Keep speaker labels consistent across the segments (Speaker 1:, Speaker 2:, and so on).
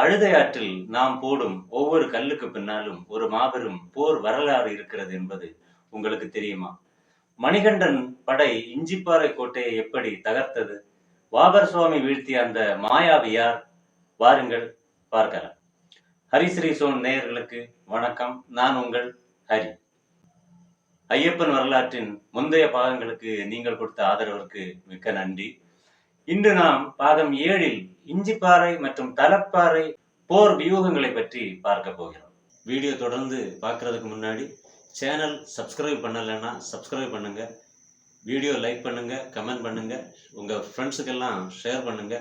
Speaker 1: அழுதையாற்றில் நாம் போடும் ஒவ்வொரு கல்லுக்கு பின்னாலும் ஒரு மாபெரும் போர் வரலாறு இருக்கிறது என்பது உங்களுக்கு தெரியுமா? மணிகண்டன் படை இஞ்சிப்பாறை கோட்டையை எப்படி தகர்த்தது? வாபர் சுவாமி வீழ்த்திய அந்த மாயாவி யார்? வாருங்கள் பார்க்கலாம். ஹரிஸ்ரீ சோன் நேயர்களுக்கு வணக்கம். நான் உங்கள் ஹரி. ஐயப்பன் வரலாற்றின் முந்தைய பாகங்களுக்கு நீங்கள் கொடுத்த ஆதரவிற்கு மிக்க நன்றி. இன்று நாம் பாகம் ஏழில் இஞ்சிப்பாறை மற்றும் தலப்பாறை போர் வியூகங்களை பற்றி பார்க்க போகிறோம். வீடியோ தொடர்ந்து பார்க்கறதுக்கு முன்னாடி சேனல் சப்ஸ்கிரைப் பண்ணலைன்னா சப்ஸ்கிரைப் பண்ணுங்க. வீடியோ லைக் பண்ணுங்க கமெண்ட் பண்ணுங்க. உங்க ஃப்ரெண்ட்ஸுக்கெல்லாம் ஷேர் பண்ணுங்க.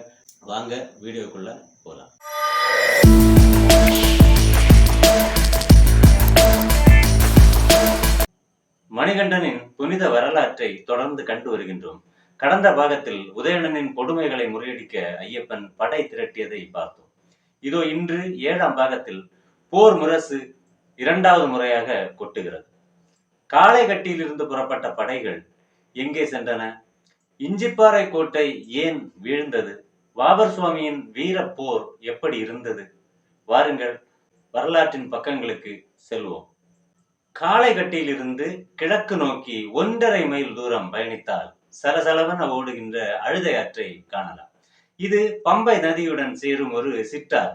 Speaker 1: வாங்க வீடியோக்குள்ள போகலாம் மணிகண்டனின் புனித வரலாற்றை தொடர்ந்து கண்டு வருகின்றோம். கடந்த பாகத்தில் உதயணனின் கொடுமைகளை முறியடிக்க ஐயப்பன் படை திரட்டியதை பார்த்தோம். இதோ இன்று ஏழாம் பாகத்தில் போர் முரசு இரண்டாவது முறையாக கொட்டுகிறது. காளைகட்டியிலிருந்து புறப்பட்ட படைகள் எங்கே சென்றன? இஞ்சிப்பாறை கோட்டை ஏன் வீழ்ந்தது? வாபர் சுவாமியின் வீர போர் எப்படி இருந்தது? வாருங்கள் வரலாற்றின் பக்கங்களுக்கு செல்வோம். காளைகட்டியிலிருந்து கிழக்கு நோக்கி ஒன்றரை மைல் தூரம் பயணித்தால் சலசலவன் ஓடுகின்ற அழுதை ஆற்றை காணலாம். இது பம்பை நதியுடன் சேரும் ஒரு சிற்றார்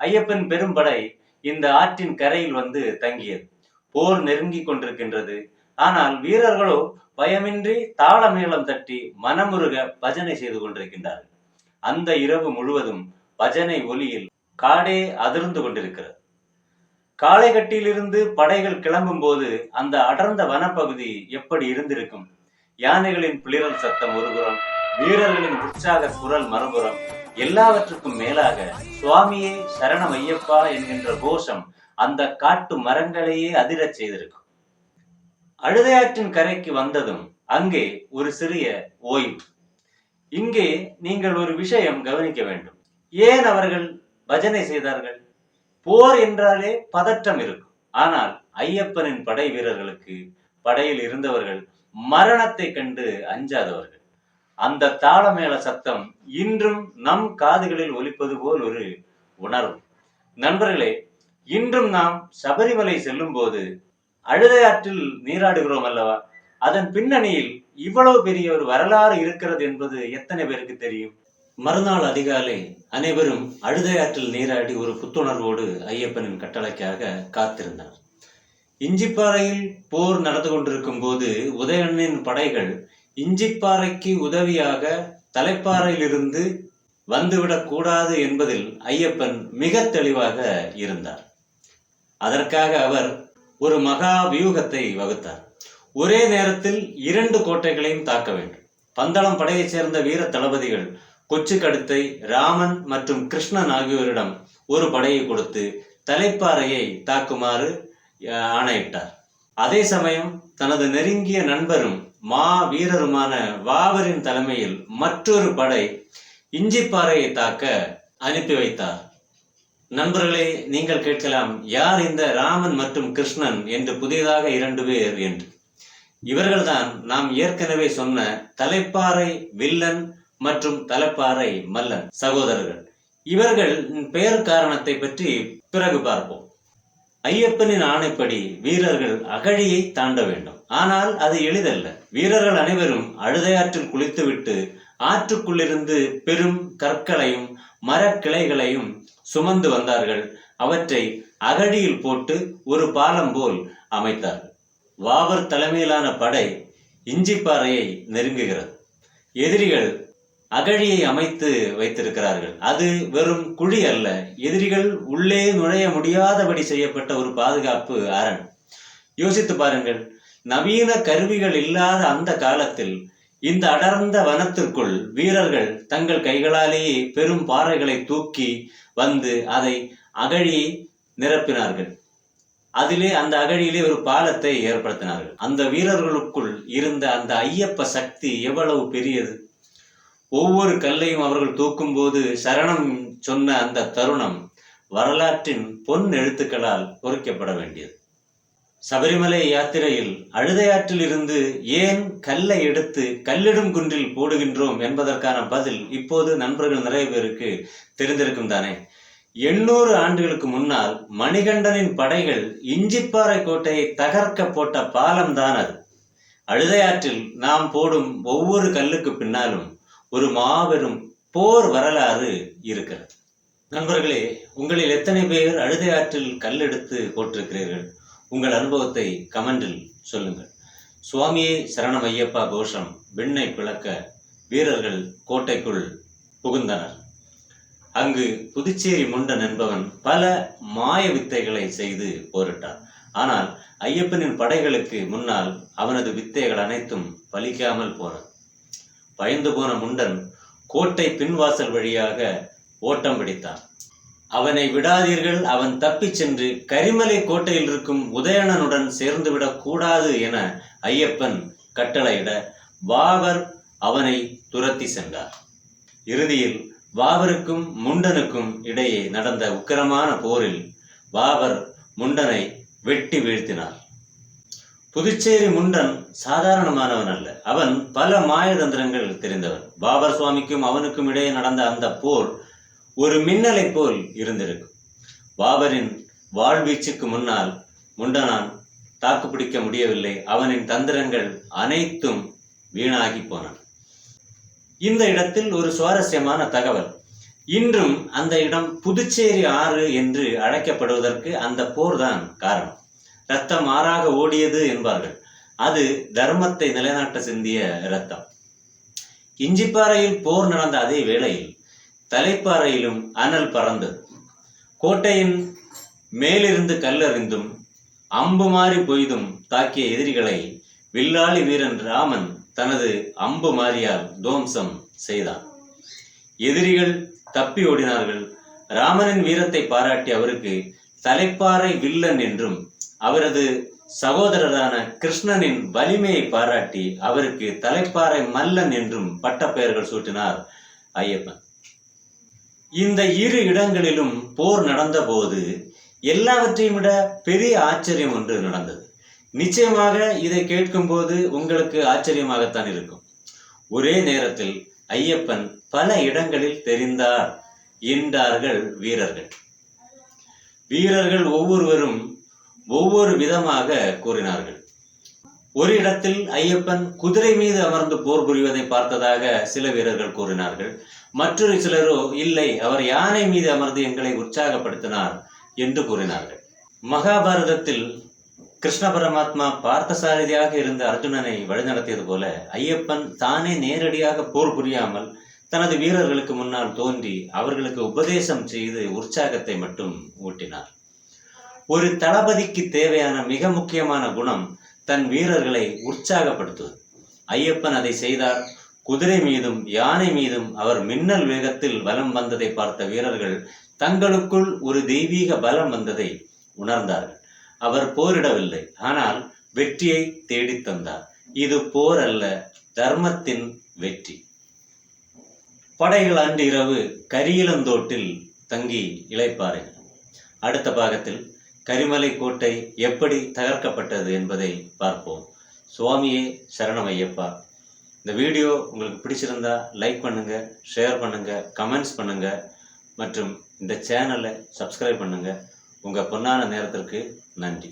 Speaker 1: ஐயப்பன் பெரும்படை இந்த ஆற்றின் கரையில் வந்து தங்கியது. போர் நெருங்கி கொண்டிருக்கின்றது. ஆனால் வீரர்களோ பயமின்றி தாளமேளம் தட்டி மனமுருக பஜனை செய்து கொண்டிருக்கின்றார்கள். அந்த இரவு முழுவதும் பஜனை ஒலியில் காடே அதிர்ந்து கொண்டிருக்கிறது. காளைகட்டியிலிருந்து படைகள் கிளம்பும் போது அந்த அடர்ந்த வனப்பகுதி எப்படி இருந்திருக்கும்? யானைகளின் பிளிரல் சத்தம் ஒருபுறம் வீரர்களின் உற்சாக குரல் மறுபுறம். எல்லாவற்றுக்கும் மேலாக சுவாமியே சரணம் ஐயப்பா என்கின்ற கோஷம் அந்த காட்டு மரங்களையே அதிரச் செய்திருக்கும். அழுதையாற்றின் கரைக்கு வந்ததும் அங்கே ஒரு சிறிய ஓய்வு. இங்கே நீங்கள் ஒரு விஷயம் கவனிக்க வேண்டும். ஏன் அவர்கள் பஜனை செய்தார்கள்? போர் என்றாலே பதற்றம் இருக்கும். ஆனால் ஐயப்பனின் படை வீரர்களுக்கு படையில் இருந்தவர்கள் மரணத்தை கண்டு அஞ்சாதவர்கள். அந்த தாளமேள சத்தம் இன்றும் நம் காதுகளில் ஒலிப்பது போல் ஒரு உணர்வு. நண்பர்களே இன்றும் நாம் சபரிமலை செல்லும் போது அழுதையாற்றில் நீராடுகிறோம் அல்லவா? அதன் பின்னணியில் இவ்வளவு பெரிய ஒரு வரலாறு இருக்கிறது என்பது எத்தனை பேருக்கு தெரியும்? மறுநாள் அதிகாலை அனைவரும் அழுதையாற்றில் நீராடி ஒரு புத்துணர்வோடு ஐயப்பனின் கட்டளைக்காக காத்திருந்தனர் இஞ்சிப்பாறையில் போர் நடந்து கொண்டிருக்கும் போது உதயணனின் படைகள் இஞ்சிப்பாறைக்கு உதவியாக தலைப்பாறையிலிருந்து வந்துவிடக் கூடாது என்பதில் ஐயப்பன் மிக தெளிவாக இருந்தார். அதற்காக அவர் ஒரு மகா வியூகத்தை வகுத்தார். ஒரே நேரத்தில் இரண்டு கோட்டைகளையும் தாக்க வேண்டும். பந்தளம் படையைச் சேர்ந்த வீர தளபதிகள் கொச்சுக்கடுத்தை ராமன் மற்றும் கிருஷ்ணன் ஆகியோரிடம் ஒரு படையை கொடுத்து தலைப்பாறையை தாக்குமாறு ஆணையிட்டார். அதே சமயம் தனது நெருங்கிய நண்பரும் மா வீரருமான வாவரின் தலைமையில் மற்றொரு படை இஞ்சிப்பாறையை தாக்க அனுப்பி வைத்தார். நண்பர்களே நீங்கள் கேட்கலாம் யார் இந்த ராமன் மற்றும் கிருஷ்ணன் என்று புதிதாக இரண்டு பேர் என்று. இவர்கள்தான் நாம் ஏற்கனவே சொன்ன தலைப்பாறை வில்லன் மற்றும் தலைப்பாறை மல்லன் சகோதரர்கள். இவர்கள் பெயர் காரணத்தை பற்றி பிறகு பார்ப்போம். ஐயப்பனின் ஆணைப்படி வீரர்கள் அகழியை தாண்ட வேண்டும். ஆனால் அது எளிதல்ல. வீரர்கள் அனைவரும் அழுதையாற்றில் குளித்துவிட்டு ஆற்றுக்குள்ளிருந்து பெரும் கற்களையும் மரக்கிளைகளையும் சுமந்து வந்தார்கள். அவற்றை அகழியில் போட்டு ஒரு பாலம் போல் அமைத்தார்கள். வாவர் தலைமையிலான படை இஞ்சிப்பாறையை நெருங்குகிறது. எதிரிகள் அகழியை அமைத்து வைத்திருக்கிறார்கள். அது வெறும் குழி அல்ல. எதிரிகள் உள்ளே நுழைய முடியாதபடி செய்யப்பட்ட ஒரு பாதுகாப்பு அரண். யோசித்து பாருங்கள் நவீன கருவிகள் இல்லாத அந்த காலத்தில் இந்த அடர்ந்த வனத்திற்குள் வீரர்கள் தங்கள் கைகளாலேயே பெரும் பாறைகளை தூக்கி வந்து அதை அகழியை நிரப்பினார்கள். அதிலே அந்த அகழியிலே ஒரு பாலத்தை ஏற்படுத்தினார்கள். அந்த வீரர்களுக்குள் இருந்த அந்த ஐயப்ப சக்தி எவ்வளவு பெரியது? ஒவ்வொரு கல்லையும் அவர்கள் தூக்கும்போது சரணம் சொன்ன அந்த தருணம் வரலாற்றின் பொன் எழுத்துக்களால் பொறிக்கப்பட வேண்டியது. சபரிமலை யாத்திரையில் அழுதையாற்றில் இருந்து ஏன் கல்லை எடுத்து கல்லிடும் குன்றில் போடுகின்றோம் என்பதற்கான பதில் இப்போது நண்பர்கள் நிறைய பேருக்கு தெரிந்திருக்கும் தானே. எண்ணூறு ஆண்டுகளுக்கு முன்னால் மணிகண்டனின் படைகள் இஞ்சிப்பாறை கோட்டையை தகர்க்க போட்ட பாலம்தான் அது. அழுதையாற்றில் நாம் போடும் ஒவ்வொரு கல்லுக்கு பின்னாலும் ஒரு மாபெரும் போர் வரலாறு இருக்கிறது. நண்பர்களே உங்களில் எத்தனை பேர் அழுதையாற்றில் கல் எடுத்து போட்டிருக்கிறீர்கள்? உங்கள் அனுபவத்தை கமெண்டில் சொல்லுங்கள். சுவாமியே சரணம் ஐயப்பா கோஷம் விண்ணை பிளக்க வீரர்கள் கோட்டைக்குள் புகுந்தனர். அங்கு புதுச்சேரி முண்டன் என்பவன் பல மாய வித்தைகளை செய்து போரிட்டார் ஆனால் ஐயப்பனின் படைகளுக்கு முன்னால் அவனது வித்தைகள் அனைத்தும் பலிக்காமல் போனது பயந்து போன முண்டன் கோட்டை பின்வாசல் வழியாக ஓட்டம் பிடித்தான். அவனை விடாதீர்கள் அவன் தப்பிச் சென்று கரிமலை கோட்டையில் இருக்கும் உதயணனுடன் சேர்ந்துவிடக் கூடாது என ஐயப்பன் கட்டளையிட பாபர் அவனை துரத்தி சென்றார். இறுதியில் பாபருக்கும் முண்டனுக்கும் இடையே நடந்த உக்கிரமான போரில் பாபர் முண்டனை வெட்டி வீழ்த்தினார். புதுச்சேரி முண்டன் சாதாரணமானவன் அல்ல. அவன் பல மாயதந்திரங்கள் தெரிந்தவன். பாபர் சுவாமிக்கும் அவனுக்கும் இடையே நடந்த அந்த போர் ஒரு மின்னலை போல் இருந்திருக்கும். பாபரின் வாழ்வீச்சுக்கு முன்னால் முண்டனான் தாக்குப்பிடிக்க முடியவில்லை. அவனின் தந்திரங்கள் அனைத்தும் வீணாகி போனன. இந்த இடத்தில் ஒரு சுவாரஸ்யமான தகவல். இன்றும் அந்த இடம் புதுச்சேரி ஆறு என்று அழைக்கப்படுவதற்கு அந்த போர்தான் காரணம். ரத்தம் ஆறாக ஓடியது என்பார்கள். அது தர்மத்தை நிலைநாட்ட சிந்திய ரத்தம். இஞ்சிப்பாறையில் போர் நடந்த அதே வேளையில் தலைப்பாறையிலும் அனல் பறந்தது. கோட்டையின் மேலிருந்து கல்லறிந்தும் அம்பு மாறி பொய்தும் தாக்கிய எதிரிகளை வில்லாளி வீரன் ராமன் தனது அம்பு மாறியால் துவம்சம் செய்தான். எதிரிகள் தப்பி ஓடினார்கள். ராமனின் வீரத்தை பாராட்டி அவருக்கு தலைப்பாறை வில்லன் என்றும் அவரது சகோதரரான கிருஷ்ணனின் வலிமையை பாராட்டி அவருக்கு தலைப்பாறை மல்லன் என்றும் பட்டப்பெயர்கள் சூட்டினார் ஐயப்பன். இந்த இரு இடங்களிலும் போர் நடந்தபோது எல்லாவற்றையும் விட பெரிய ஆச்சரியம் ஒன்று நடந்தது. நிச்சயமாக இதை கேட்கும்போது உங்களுக்கு ஆச்சரியமாகத்தான் இருக்கும். ஒரே நேரத்தில் ஐயப்பன் பல இடங்களில் தெரிந்தார் என்றார்கள் வீரர்கள். வீரர்கள் ஒவ்வொருவரும் ஒவ்வொரு விதமாக கூறினார்கள். ஒரு இடத்தில் ஐயப்பன் குதிரை மீது அமர்ந்து போர் புரிவதை பார்த்ததாக சில வீரர்கள் கூறினார்கள். மற்றொரு சிலரோ இல்லை அவர் யானை மீது அமர்ந்து எங்களை உற்சாகப்படுத்தினார் என்று கூறினார்கள். மகாபாரதத்தில் கிருஷ்ண பரமாத்மா பார்த்தசாரதியாக இருந்த அர்ஜுனனை வழிநடத்தியது போல ஐயப்பன் தானே நேரடியாக போர் புரியாமல் தனது வீரர்களுக்கு முன்னால் தோன்றி அவர்களுக்கு உபதேசம் செய்து உற்சாகத்தை மட்டும் ஊட்டினார். ஒரு தளபதிக்கு தேவையான மிக முக்கியமான குணம் தன் வீரர்களை உற்சாகப்படுத்துவது. ஐயப்பன் அதை செய்தார். குதிரை மீதும் யானை மீதும் அவர் மின்னல் வேகத்தில் வலம் வந்ததை பார்த்த வீரர்கள் தங்களுக்குள் ஒரு தெய்வீக பலம் வந்ததை உணர்ந்தார்கள். அவர் போரிடவில்லை ஆனால் வெற்றியை தேடித் தந்தார். இது போர் அல்ல தர்மத்தின் வெற்றி. படைகள் அன்று இரவு கரியலந்தோட்டில் தங்கி இழைப்பார்கள் அடுத்த பாகத்தில் கரிமலை கோட்டை எப்படி தகர்க்கப்பட்டது என்பதை பார்ப்போம். சுவாமியே சரணம் ஐயப்பா இந்த வீடியோ உங்களுக்கு பிடிச்சிருந்தா லைக் பண்ணுங்க ஷேர் பண்ணுங்க கமெண்ட்ஸ் பண்ணுங்க மற்றும் இந்த சேனலை சப்ஸ்கிரைப் பண்ணுங்க. உங்க பொன்னான நேரத்திற்கு நன்றி.